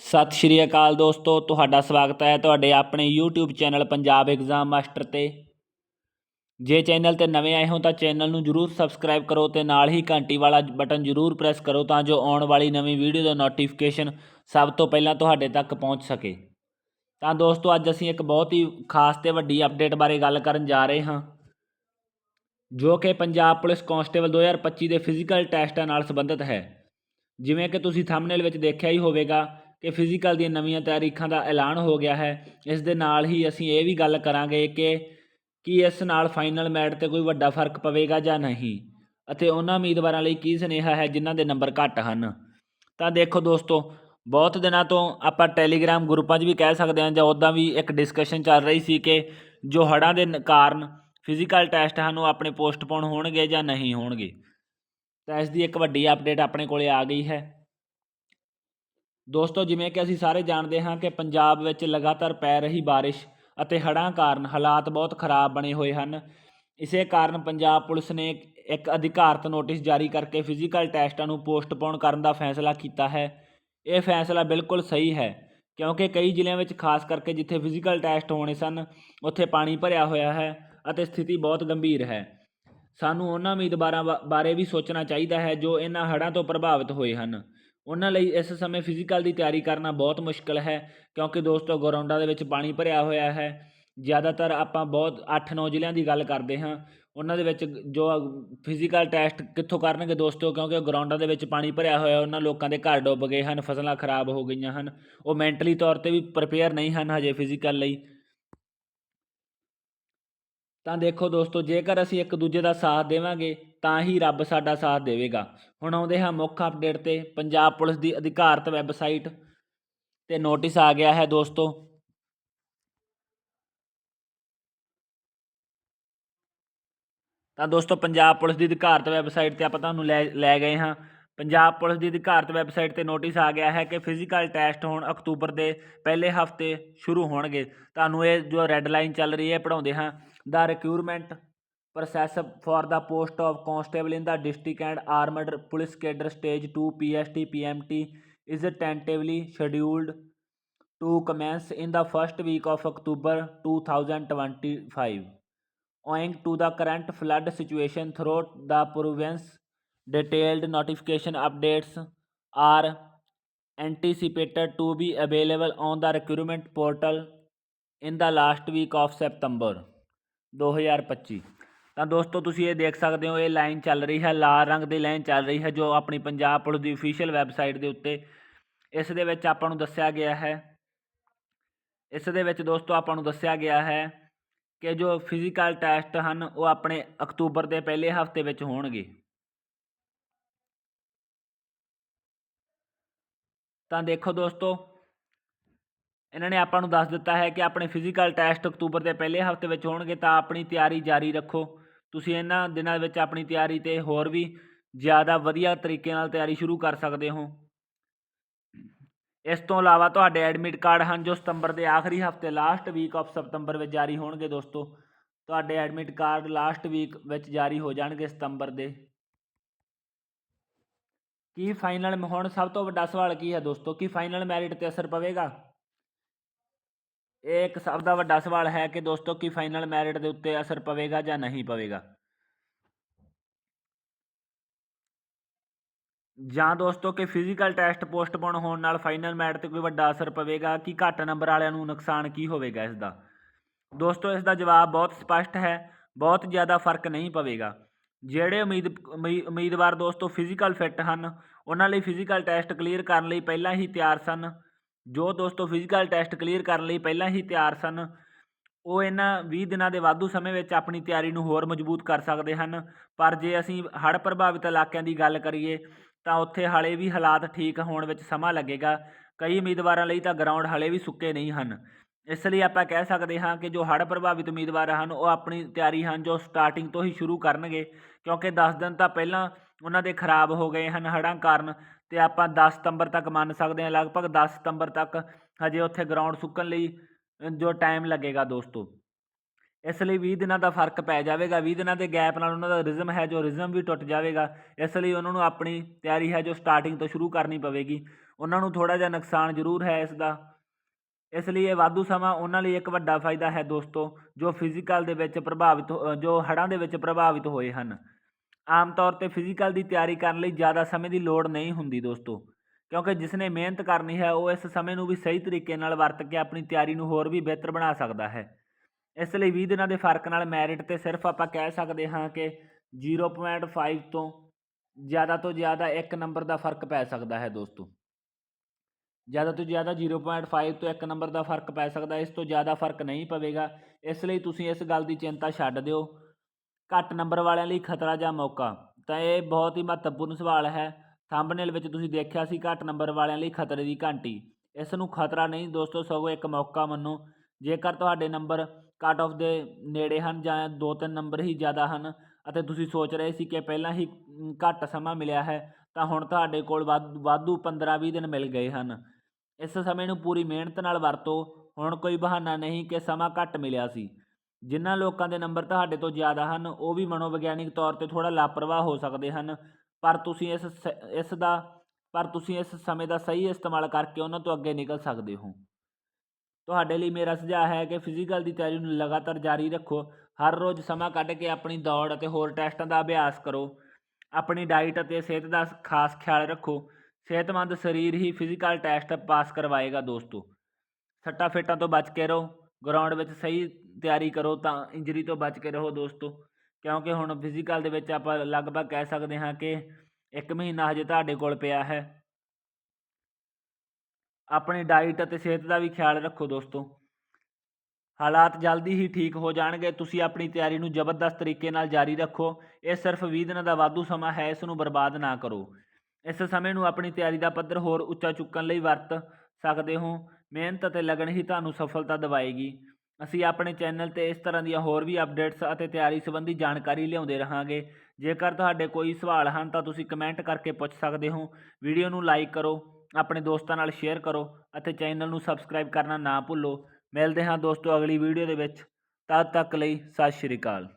ਸਤਿ ਸ਼੍ਰੀ ਅਕਾਲ ਦੋਸਤੋ, ਤੁਹਾਡਾ ਸਵਾਗਤ ਹੈ ਤੁਹਾਡੇ ਆਪਣੇ YouTube channel Punjab exam master ਤੇ। ਜੇ ਚੈਨਲ ਤੇ ਨਵੇਂ ਆਏ ਹੋ ਤਾਂ ਚੈਨਲ ਨੂੰ ਜਰੂਰ ਸਬਸਕ੍ਰਾਈਬ ਕਰੋ ਤੇ ਨਾਲ ਹੀ ਘੰਟੀ ਵਾਲਾ ਬਟਨ ਜਰੂਰ ਪ੍ਰੈਸ ਕਰੋ ਤਾਂ ਜੋ ਆਉਣ ਵਾਲੀ ਨਵੀਂ ਵੀਡੀਓ ਦਾ ਨੋਟੀਫਿਕੇਸ਼ਨ ਸਭ ਤੋਂ ਪਹਿਲਾਂ ਤੁਹਾਡੇ ਤੱਕ ਪਹੁੰਚ ਸਕੇ। ਤਾਂ ਦੋਸਤੋ, ਅੱਜ ਅਸੀਂ ਇੱਕ ਬਹੁਤ ਹੀ ਖਾਸ ਤੇ ਵੱਡੀ ਅਪਡੇਟ ਬਾਰੇ ਗੱਲ ਕਰਨ ਜਾ ਰਹੇ ਹਾਂ, ਜੋ ਕਿ ਪੰਜਾਬ ਪੁਲਿਸ ਕਾਂਸਟੇਬਲ 2025 ਦੇ ਫਿਜ਼ੀਕਲ ਟੈਸਟਾਂ ਨਾਲ ਸੰਬੰਧਿਤ ਹੈ। ਜਿਵੇਂ ਕਿ ਤੁਸੀਂ ਥੰਬਨੇਲ ਵਿੱਚ ਦੇਖਿਆ ਹੀ ਹੋਵੇਗਾ ਕਿ ਫਿਜ਼ੀਕਲ ਦੀਆਂ ਨਵੀਆਂ ਤਾਰੀਖਾਂ ਦਾ ਐਲਾਨ ਹੋ ਗਿਆ ਹੈ। ਇਸ ਦੇ ਨਾਲ ਹੀ ਅਸੀਂ ਇਹ ਵੀ ਗੱਲ ਕਰਾਂਗੇ ਕਿ ਕੀ ਇਸ ਨਾਲ ਫਾਈਨਲ ਮੈਟ ਤੇ ਕੋਈ ਵੱਡਾ ਫ਼ਰਕ ਪਵੇਗਾ ਜਾਂ ਨਹੀਂ ਅਤੇ ਉਹਨਾਂ ਉਮੀਦਵਾਰਾਂ ਲਈ ਕੀ ਸੁਨੇਹਾ ਹੈ ਜਿਨ੍ਹਾਂ ਦੇ ਨੰਬਰ ਘੱਟ ਹਨ। ਤਾਂ ਦੇਖੋ ਦੋਸਤੋ, ਬਹੁਤ ਦਿਨਾਂ ਤੋਂ ਆਪਾਂ ਟੈਲੀਗ੍ਰਾਮ ਗਰੁੱਪਾਂ 'ਚ ਵੀ ਕਹਿ ਸਕਦੇ ਹਾਂ ਜਾਂ ਉੱਦਾਂ ਵੀ ਇੱਕ ਡਿਸਕਸ਼ਨ ਚੱਲ ਰਹੀ ਸੀ ਕਿ ਜੋ ਹੜ੍ਹਾਂ ਦੇ ਕਾਰਨ ਫਿਜ਼ੀਕਲ ਟੈਸਟ ਹਨ ਉਹ ਆਪਣੇ ਪੋਸਟਪੋਨ ਹੋਣਗੇ ਜਾਂ ਨਹੀਂ ਹੋਣਗੇ। ਤਾਂ ਇਸ ਦੀ ਇੱਕ ਵੱਡੀ ਅਪਡੇਟ ਆਪਣੇ ਕੋਲੇ ਆ ਗਈ ਹੈ। ਦੋਸਤੋ, ਜਿਵੇਂ ਕਿ ਅਸੀਂ ਸਾਰੇ ਜਾਣਦੇ ਹਾਂ ਕਿ ਪੰਜਾਬ ਵਿੱਚ ਲਗਾਤਾਰ ਪੈ ਰਹੀ ਬਾਰਿਸ਼ ਅਤੇ ਹੜ੍ਹਾਂ ਕਾਰਨ ਹਾਲਾਤ ਬਹੁਤ ਖਰਾਬ ਬਣੇ ਹੋਏ ਹਨ। ਇਸੇ ਕਾਰਨ ਪੰਜਾਬ ਪੁਲਿਸ ਨੇ ਇੱਕ ਅਧਿਕਾਰਤ ਨੋਟਿਸ ਜਾਰੀ ਕਰਕੇ ਫਿਜ਼ੀਕਲ ਟੈਸਟਾਂ ਨੂੰ ਪੋਸਟਪੋਨ ਕਰਨ ਦਾ ਫੈਸਲਾ ਕੀਤਾ ਹੈ। ਇਹ ਫੈਸਲਾ ਬਿਲਕੁਲ ਸਹੀ ਹੈ, ਕਿਉਂਕਿ ਕਈ ਜ਼ਿਲ੍ਹਿਆਂ ਵਿੱਚ, ਖਾਸ ਕਰਕੇ ਜਿੱਥੇ ਫਿਜ਼ੀਕਲ ਟੈਸਟ ਹੋਣੇ ਸਨ, ਉੱਥੇ ਪਾਣੀ ਭਰਿਆ ਹੋਇਆ ਹੈ ਅਤੇ ਸਥਿਤੀ ਬਹੁਤ ਗੰਭੀਰ ਹੈ। ਸਾਨੂੰ ਉਹਨਾਂ ਉਮੀਦਵਾਰਾਂ ਬਾ- ਬਾਰੇ ਵੀ ਸੋਚਣਾ ਚਾਹੀਦਾ ਹੈ ਜੋ ਇਹਨਾਂ ਹੜ੍ਹਾਂ ਤੋਂ ਪ੍ਰਭਾਵਿਤ ਹੋਏ ਹਨ। ਉਹਨਾਂ ਲਈ ਇਸ ਸਮੇਂ ਫਿਜ਼ੀਕਲ ਦੀ ਤਿਆਰੀ ਕਰਨਾ ਬਹੁਤ ਮੁਸ਼ਕਲ ਹੈ, ਕਿਉਂਕਿ ਦੋਸਤੋ ਗਰਾਊਂਡਾਂ ਦੇ ਵਿੱਚ ਪਾਣੀ ਭਰਿਆ ਹੋਇਆ ਹੈ। ਜ਼ਿਆਦਾਤਰ ਆਪਾਂ ਬਹੁਤ 8-9 ਜ਼ਿਲ੍ਹਿਆਂ ਦੀ ਗੱਲ ਕਰਦੇ ਹਾਂ। ਉਹਨਾਂ ਦੇ ਵਿੱਚ ਜੋ ਫਿਜ਼ੀਕਲ ਟੈਸਟ ਕਿੱਥੋਂ ਕਰਨਗੇ ਦੋਸਤੋ, ਕਿਉਂਕਿ ਗਰਾਊਂਡਾਂ ਦੇ ਵਿੱਚ ਪਾਣੀ ਭਰਿਆ ਹੋਇਆ, ਉਹਨਾਂ ਲੋਕਾਂ ਦੇ ਘਰ ਡੁੱਬ ਗਏ ਹਨ, ਫਸਲਾਂ ਖਰਾਬ ਹੋ ਗਈਆਂ ਹਨ। ਉਹ ਮੈਂਟਲੀ ਤੌਰ ਤੇ ਵੀ ਪ੍ਰਪੇਅਰ ਨਹੀਂ ਹਨ ਹਜੇ ਫਿਜ਼ੀਕਲ ਲਈ। ਤਾਂ ਦੇਖੋ ਦੋਸਤੋ, ਜੇਕਰ ਅਸੀਂ ਇੱਕ ਦੂਜੇ ਦਾ ਸਾਥ ਦੇਵਾਂਗੇ, ਤਾਂ ਹੀ ਰੱਬ ਸਾਡਾ ਸਾਥ ਦੇਵੇਗਾ। ਹੁਣ ਆਉਂਦੇ ਹਾਂ ਮੁੱਖ ਅਪਡੇਟ ਤੇ, ਪੰਜਾਬ ਪੁਲਿਸ ਦੀ ਅਧਿਕਾਰਤ ਵੈਬਸਾਈਟ ਤੇ ਨੋਟਿਸ ਆ ਗਿਆ ਹੈ ਦੋਸਤੋ। ਤਾਂ ਦੋਸਤੋ, ਪੰਜਾਬ ਪੁਲਿਸ ਦੀ ਅਧਿਕਾਰਤ ਵੈਬਸਾਈਟ ਤੇ ਆਪਾਂ ਤੁਹਾਨੂੰ ਲੈ ਲੈ ਗਏ ਹਾਂ। ਪੰਜਾਬ ਪੁਲਿਸ ਦੀ ਅਧਿਕਾਰਤ ਵੈਬਸਾਈਟ ਤੇ ਨੋਟਿਸ ਆ ਗਿਆ ਹੈ ਕਿ ਫਿਜ਼ੀਕਲ ਟੈਸਟ ਹੁਣ ਅਕਤੂਬਰ ਦੇ ਪਹਿਲੇ ਹਫ਼ਤੇ ਸ਼ੁਰੂ ਹੋਣਗੇ। ਤੁਹਾਨੂੰ ਇਹ ਜੋ ਰੈੱਡ ਲਾਈਨ ਚੱਲ ਰਹੀ ਹੈ ਪੜਾਉਂਦੇ ਹਾਂ। the recruitment process for the post of constable in the district and armed police cadre stage 2 PST PMT is tentatively scheduled to commence in the first week of October 2025 owing to the current flood situation throughout the province detailed notification updates are anticipated to be available on the recruitment portal in the last week of September. 2025 ਤਾਂ ਦੋਸਤੋ, ਤੁਸੀਂ ਇਹ ਦੇਖ ਸਕਦੇ ਹੋ, ਇਹ line ਚੱਲ ਰਹੀ ਹੈ, ਲਾਲ ਰੰਗ ਦੀ ਲਾਈਨ ਚੱਲ ਰਹੀ ਹੈ, ਜੋ ਆਪਣੀ ਪੰਜਾਬ ਪੁਲਿਸ ਦੀ ਅਫੀਸ਼ੀਅਲ ਵੈਬਸਾਈਟ ਦੇ ਉੱਤੇ ਇਸ ਦੇ ਵਿੱਚ ਆਪਾਂ ਨੂੰ ਦੱਸਿਆ ਗਿਆ ਹੈ। ਇਸ ਦੇ ਵਿੱਚ ਦੋਸਤੋ, ਆਪਾਂ ਨੂੰ ਦੱਸਿਆ ਗਿਆ ਹੈ ਕਿ ਜੋ ਫਿਜ਼ੀਕਲ ਟੈਸਟ ਹਨ, ਉਹ ਆਪਣੇ ਅਕਤੂਬਰ ਦੇ ਪਹਿਲੇ ਹਫ਼ਤੇ ਵਿੱਚ ਹੋਣਗੇ। ਤਾਂ ਦੇਖੋ ਦੋਸਤੋ ਇਹਨਾਂ ਨੇ ਆਪਾਂ ਨੂੰ ਦੱਸ ਦਿੱਤਾ ਹੈ ਕਿ ਆਪਣੇ ਫਿਜ਼ੀਕਲ ਟੈਸਟ ਅਕਤੂਬਰ ਦੇ ਪਹਿਲੇ ਹਫ਼ਤੇ ਵਿੱਚ ਹੋਣਗੇ ਤਾਂ ਆਪਣੀ ਤਿਆਰੀ ਜਾਰੀ ਰੱਖੋ। ਤੁਸੀਂ ਇਹਨਾਂ ਦਿਨਾਂ ਵਿੱਚ ਆਪਣੀ ਤਿਆਰੀ ਤੇ ਹੋਰ ਵੀ ਜ਼ਿਆਦਾ ਵਧੀਆ ਤਰੀਕੇ ਨਾਲ ਤਿਆਰੀ ਸ਼ੁਰੂ ਕਰ ਸਕਦੇ ਹੋ। ਇਸ ਤੋਂ ਇਲਾਵਾ ਤੁਹਾਡੇ ਐਡਮਿਟ ਕਾਰਡ ਹਨ ਜੋ ਸਤੰਬਰ ਦੇ ਆਖਰੀ ਹਫ਼ਤੇ ਲਾਸਟ ਵੀਕ ਆਫ ਸਤੰਬਰ ਵਿੱਚ ਜਾਰੀ ਹੋਣਗੇ ਦੋਸਤੋ। ਤੁਹਾਡੇ ਐਡਮਿਟ ਕਾਰਡ ਲਾਸਟ ਵੀਕ ਵਿੱਚ ਜਾਰੀ ਹੋ ਜਾਣਗੇ ਸਤੰਬਰ ਦੇ। ਕੀ ਫਾਈਨਲ ਹੁਣ ਸਭ ਤੋਂ ਵੱਡਾ ਸਵਾਲ ਕੀ ਹੈ ਦੋਸਤੋ? ਕੀ ਫਾਈਨਲ ਮੈਰਿਟ ਤੇ ਅਸਰ ਪਵੇਗਾ? ਇਹ ਇੱਕ ਸਭ ਦਾ ਵੱਡਾ ਸਵਾਲ ਹੈ ਕਿ ਦੋਸਤੋ, ਕੀ ਫਾਈਨਲ ਮੈਰਿਟ ਦੇ ਉੱਤੇ ਅਸਰ ਪਵੇਗਾ ਜਾਂ ਨਹੀਂ ਪਵੇਗਾ? ਜਾਂ ਦੋਸਤੋ, ਕਿ ਫਿਜ਼ੀਕਲ ਟੈਸਟ ਪੋਸਟਪੋਨ ਹੋਣ ਨਾਲ ਫਾਈਨਲ ਮੈਰਿਟ ਤੇ ਕੋਈ ਵੱਡਾ ਅਸਰ ਪਵੇਗਾ, ਕਿ ਘੱਟ ਨੰਬਰ ਵਾਲਿਆਂ ਨੂੰ ਨੁਕਸਾਨ ਕੀ ਹੋਵੇਗਾ ਇਸ ਦਾ ਦੋਸਤੋ ਇਸ ਦਾ ਜਵਾਬ ਬਹੁਤ ਸਪਸ਼ਟ ਹੈ, ਬਹੁਤ ਜ਼ਿਆਦਾ ਫ਼ਰਕ ਨਹੀਂ ਪਵੇਗਾ। ਜਿਹੜੇ ਉਮੀਦ, ਉਮੀ- ਉਮੀਦਵਾਰ ਦੋਸਤੋ ਫਿਜ਼ੀਕਲ ਫਿੱਟ ਹਨ, ਉਹਨਾਂ ਲਈ ਫਿਜ਼ੀਕਲ ਟੈਸਟ ਕਲੀਅਰ ਕਰਨ ਲਈ ਪਹਿਲਾਂ ਹੀ ਤਿਆਰ ਸਨ। ਜੋ ਦੋਸਤੋ ਫਿਜ਼ੀਕਲ ਟੈਸਟ ਕਲੀਅਰ ਕਰਨ ਲਈ ਪਹਿਲਾਂ ਹੀ ਤਿਆਰ ਸਨ, ਉਹ ਇਹਨਾਂ 20 ਦਿਨਾਂ ਦੇ ਵਾਧੂ ਸਮੇਂ ਵਿੱਚ ਆਪਣੀ ਤਿਆਰੀ ਨੂੰ ਹੋਰ ਮਜ਼ਬੂਤ ਕਰ ਸਕਦੇ ਹਨ। ਪਰ ਜੇ ਅਸੀਂ ਹੜ੍ਹ ਪ੍ਰਭਾਵਿਤ ਇਲਾਕਿਆਂ ਦੀ ਗੱਲ ਕਰੀਏ, ਤਾਂ ਉੱਥੇ ਹਾਲੇ ਵੀ ਹਾਲਾਤ ਠੀਕ ਹੋਣ ਵਿੱਚ ਸਮਾਂ ਲੱਗੇਗਾ। ਕਈ ਉਮੀਦਵਾਰਾਂ ਲਈ ਤਾਂ ਗਰਾਊਂਡ ਹਾਲੇ ਵੀ ਸੁੱਕੇ ਨਹੀਂ ਹਨ। ਇਸ ਲਈ ਆਪਾਂ ਕਹਿ ਸਕਦੇ ਹਾਂ ਕਿ ਜੋ ਹੜ੍ਹ ਪ੍ਰਭਾਵਿਤ ਉਮੀਦਵਾਰ ਹਨ, ਉਹ ਆਪਣੀ ਤਿਆਰੀ ਹਨ, ਜੋ ਸਟਾਰਟਿੰਗ ਤੋਂ ਹੀ ਸ਼ੁਰੂ ਕਰਨਗੇ, ਕਿਉਂਕਿ 10 ਦਿਨ ਤਾਂ ਪਹਿਲਾਂ ਉਹਨਾਂ ਦੇ ਖਰਾਬ ਹੋ ਗਏ ਹਨ ਹੜ੍ਹਾਂ ਕਾਰਨ ਤੇ ਆਪਾਂ 10 ਸਤੰਬਰ ਤੱਕ ਮੰਨ ਸਕਦੇ ਹਾਂ, ਲਗਭਗ 10 ਸਤੰਬਰ ਤੱਕ ਹਜੇ ਉੱਥੇ ਗਰਾਊਂਡ ਸੁੱਕਣ ਲਈ ਜੋ ਟਾਈਮ ਲੱਗੇਗਾ ਦੋਸਤੋ। ਇਸ ਲਈ 20 ਦਿਨਾਂ ਦਾ ਫ਼ਰਕ ਪੈ ਜਾਵੇਗਾ 20 ਦਿਨਾਂ ਦੇ ਗੈਪ ਨਾਲ ਉਹਨਾਂ ਦਾ ਰਿਜ਼ਮ ਹੈ, ਜੋ ਰਿਜ਼ਮ ਵੀ ਟੁੱਟ ਜਾਵੇਗਾ, ਇਸ ਲਈ ਉਹਨਾਂ ਨੂੰ ਆਪਣੀ ਤਿਆਰੀ ਹੈ ਜੋ ਸਟਾਰਟਿੰਗ ਤੋਂ ਸ਼ੁਰੂ ਕਰਨੀ ਪਵੇਗੀ। ਉਹਨਾਂ ਨੂੰ ਥੋੜਾ ਜਿਹਾ ਨੁਕਸਾਨ ਜ਼ਰੂਰ ਹੈ ਇਸ ਦਾ। ਇਸ ਲਈ ਇਹ ਵਾਧੂ ਸਮਾਂ ਉਹਨਾਂ ਲਈ ਇੱਕ ਵੱਡਾ ਫਾਇਦਾ ਹੈ ਦੋਸਤੋ, ਜੋ ਫਿਜ਼ੀਕਲ ਦੇ ਵਿੱਚ ਪ੍ਰਭਾਵਿਤ ਹੋ- ਜੋ ਹੜ੍ਹਾਂ ਦੇ ਵਿੱਚ ਪ੍ਰਭਾਵਿਤ ਹੋਏ ਹਨ। ਆਮ ਤੌਰ ਤੇ ਫਿਜ਼ੀਕਲ ਦੀ ਤਿਆਰੀ ਕਰਨ ਲਈ ਜ਼ਿਆਦਾ ਸਮੇਂ ਦੀ ਲੋੜ ਨਹੀਂ ਹੁੰਦੀ ਦੋਸਤੋ, ਕਿਉਂਕਿ ਜਿਸ ਨੇ ਮਿਹਨਤ ਕਰਨੀ ਹੈ, ਉਹ ਇਸ ਸਮੇਂ ਨੂੰ ਵੀ ਸਹੀ ਤਰੀਕੇ ਨਾਲ ਵਰਤ ਕੇ ਆਪਣੀ ਤਿਆਰੀ ਨੂੰ ਹੋਰ ਵੀ ਬਿਹਤਰ ਬਣਾ ਸਕਦਾ ਹੈ। ਇਸ ਲਈ 20 ਦਿਨਾਂ ਦੇ ਫ਼ਰਕ ਨਾਲ ਮੈਰਿਟ ਤੇ ਸਿਰਫ ਆਪਾਂ ਕਹਿ ਸਕਦੇ ਹਾਂ ਕਿ 0.5 ਤੋਂ ਜ਼ਿਆਦਾ ਤੋਂ ਜ਼ਿਆਦਾ 1 ਨੰਬਰ ਦਾ ਫ਼ਰਕ ਪੈ ਸਕਦਾ ਹੈ ਦੋਸਤੋ। ਜ਼ਿਆਦਾ ਤੋਂ ਜ਼ਿਆਦਾ 0.5 ਤੋਂ 1 ਨੰਬਰ ਦਾ ਫ਼ਰਕ ਪੈ ਸਕਦਾ, ਇਸ ਤੋਂ ਜ਼ਿਆਦਾ ਫ਼ਰਕ ਨਹੀਂ ਪਵੇਗਾ। ਇਸ ਲਈ ਤੁਸੀਂ ਇਸ ਗੱਲ ਦੀ ਚਿੰਤਾ ਛੱਡ ਦਿਓ। ਘੱਟ ਨੰਬਰ ਵਾਲਿਆਂ ਲਈ ਖਤਰਾ ਜਾਂ ਮੌਕਾ? ਤਾਂ ਇਹ ਬਹੁਤ ਹੀ ਮਹੱਤਵਪੂਰਨ ਸਵਾਲ ਹੈ। ਥੰਬਨੇਲ ਵਿੱਚ ਤੁਸੀਂ ਦੇਖਿਆ ਸੀ ਘੱਟ ਨੰਬਰ ਵਾਲਿਆਂ ਲਈ ਖਤਰੇ ਦੀ ਘੰਟੀ। ਇਸ ਨੂੰ ਖਤਰਾ ਨਹੀਂ, ਦੋਸਤੋ, ਸਗੋਂ ਇੱਕ ਮੌਕਾ ਮੰਨੋ। ਜੇਕਰ ਤੁਹਾਡੇ ਨੰਬਰ ਕੱਟ ਆਫ ਦੇ ਨੇੜੇ ਹਨ ਜਾਂ ਦੋ ਤਿੰਨ ਨੰਬਰ ਹੀ ਜ਼ਿਆਦਾ ਹਨ ਅਤੇ ਤੁਸੀਂ ਸੋਚ ਰਹੇ ਸੀ ਕਿ ਪਹਿਲਾਂ ਹੀ ਘੱਟ ਸਮਾਂ ਮਿਲਿਆ ਹੈ, ਤਾਂ ਹੁਣ ਤੁਹਾਡੇ ਕੋਲ ਵਾਧ- ਵਾਧੂ 15-20 ਦਿਨ ਮਿਲ ਗਏ ਹਨ। ਇਸ ਸਮੇਂ ਨੂੰ ਪੂਰੀ ਮਿਹਨਤ ਨਾਲ ਵਰਤੋ। ਹੁਣ ਕੋਈ ਬਹਾਨਾ ਨਹੀਂ ਕਿ ਸਮਾਂ ਘੱਟ ਮਿਲਿਆ ਸੀ। ਜਿਨ੍ਹਾਂ ਲੋਕਾਂ ਦੇ ਨੰਬਰ ਤੁਹਾਡੇ ਤੋਂ ਜ਼ਿਆਦਾ ਹਨ, ਉਹ ਵੀ ਮਨੋਵਿਗਿਆਨਿਕ ਤੌਰ ਤੇ ਥੋੜਾ ਲਾਪਰਵਾਹ ਹੋ ਸਕਦੇ ਹਨ। ਪਰ ਤੁਸੀਂ ਇਸ ਸ- ਇਸ ਦਾ, ਪਰ ਤੁਸੀਂ ਇਸ ਸਮੇਂ ਦਾ ਸਹੀ ਇਸਤੇਮਾਲ ਕਰਕੇ ਉਹਨਾਂ ਤੋਂ ਅੱਗੇ ਨਿਕਲ ਸਕਦੇ ਹੋ। ਤੁਹਾਡੇ ਲਈ ਮੇਰਾ ਸੁਝਾਅ ਹੈ ਕਿ ਫਿਜ਼ੀਕਲ ਦੀ ਤਿਆਰੀ ਨੂੰ ਲਗਾਤਾਰ ਜਾਰੀ ਰੱਖੋ। ਹਰ ਰੋਜ਼ ਸਮਾਂ ਕੱਢ ਕੇ ਆਪਣੀ ਦੌੜ ਅਤੇ ਹੋਰ ਟੈਸਟਾਂ ਦਾ ਅਭਿਆਸ ਕਰੋ। ਆਪਣੀ ਡਾਈਟ ਅਤੇ ਸਿਹਤ ਦਾ ਖਾਸ ਖਿਆਲ ਰੱਖੋ। ਸਿਹਤਮੰਦ ਸਰੀਰ ਹੀ ਫਿਜ਼ੀਕਲ ਟੈਸਟ ਪਾਸ ਕਰਵਾਏਗਾ ਦੋਸਤੋ। ਸੱਟਾਂ ਫੇਟਾਂ ਤੋਂ ਬਚ ਕੇ ਰਹੋ ਗਰਾਊਂਡ ਵਿੱਚ ਸਹੀ ਤਿਆਰੀ ਕਰੋ ਤਾਂ ਇੰਜਰੀ ਤੋਂ ਬਚ ਕੇ ਰਹੋ ਦੋਸਤੋ। ਕਿਉਂਕਿ ਹੁਣ ਫਿਜ਼ੀਕਲ ਦੇ ਵਿੱਚ ਆਪਾਂ ਲਗਭਗ ਕਹਿ ਸਕਦੇ ਹਾਂ ਕਿ ਇੱਕ ਮਹੀਨਾ ਹਜੇ ਤੁਹਾਡੇ ਕੋਲ ਪਿਆ ਹੈ। ਆਪਣੀ ਡਾਈਟ ਅਤੇ ਸਿਹਤ ਦਾ ਵੀ ਖਿਆਲ ਰੱਖੋ ਦੋਸਤੋ। ਹਾਲਾਤ ਜਲਦੀ ਹੀ ਠੀਕ ਹੋ ਜਾਣਗੇ, ਤੁਸੀਂ ਆਪਣੀ ਤਿਆਰੀ ਨੂੰ ਜ਼ਬਰਦਸਤ ਤਰੀਕੇ ਨਾਲ ਜਾਰੀ ਰੱਖੋ। ਇਹ ਸਿਰਫ 20 ਦਿਨਾਂ ਦਾ ਵਾਧੂ ਸਮਾਂ ਹੈ, ਇਸ ਨੂੰ ਬਰਬਾਦ ਨਾ ਕਰੋ। ਇਸ ਸਮੇਂ ਨੂੰ ਆਪਣੀ ਤਿਆਰੀ ਦਾ ਪੱਧਰ ਹੋਰ ਉੱਚਾ ਚੁੱਕਣ ਲਈ ਵਰਤ ਸਕਦੇ ਹੋ। ਮਿਹਨਤ ਅਤੇ ਲਗਨ ਹੀ ਤੁਹਾਨੂੰ ਸਫਲਤਾ ਦਿਵਾਏਗੀ। ਅਸੀਂ ਆਪਣੇ ਚੈਨਲ ਤੇ ਇਸ ਤਰ੍ਹਾਂ ਦੀਆਂ ਹੋਰ ਵੀ ਅਪਡੇਟਸ ਅਤੇ ਤਿਆਰੀ ਸੰਬੰਧੀ ਜਾਣਕਾਰੀ ਲਿਆਉਂਦੇ ਰਹਾਂਗੇ। ਜੇਕਰ ਤੁਹਾਡੇ ਕੋਈ ਸਵਾਲ ਹਨ ਤਾਂ ਤੁਸੀਂ ਕਮੈਂਟ ਕਰਕੇ ਪੁੱਛ ਸਕਦੇ ਹੋ। ਵੀਡੀਓ ਨੂੰ ਲਾਈਕ ਕਰੋ, ਆਪਣੇ ਦੋਸਤਾਂ ਨਾਲ ਸ਼ੇਅਰ ਕਰੋ ਅਤੇ ਚੈਨਲ ਨੂੰ ਸਬਸਕ੍ਰਾਈਬ ਕਰਨਾ ਨਾ ਭੁੱਲੋ। ਮਿਲਦੇ ਹਾਂ ਦੋਸਤੋ ਅਗਲੀ ਵੀਡੀਓ ਦੇ ਵਿੱਚ। ਤਦ ਤੱਕ ਲਈ ਸਤਿ ਸ਼੍ਰੀ ਅਕਾਲ।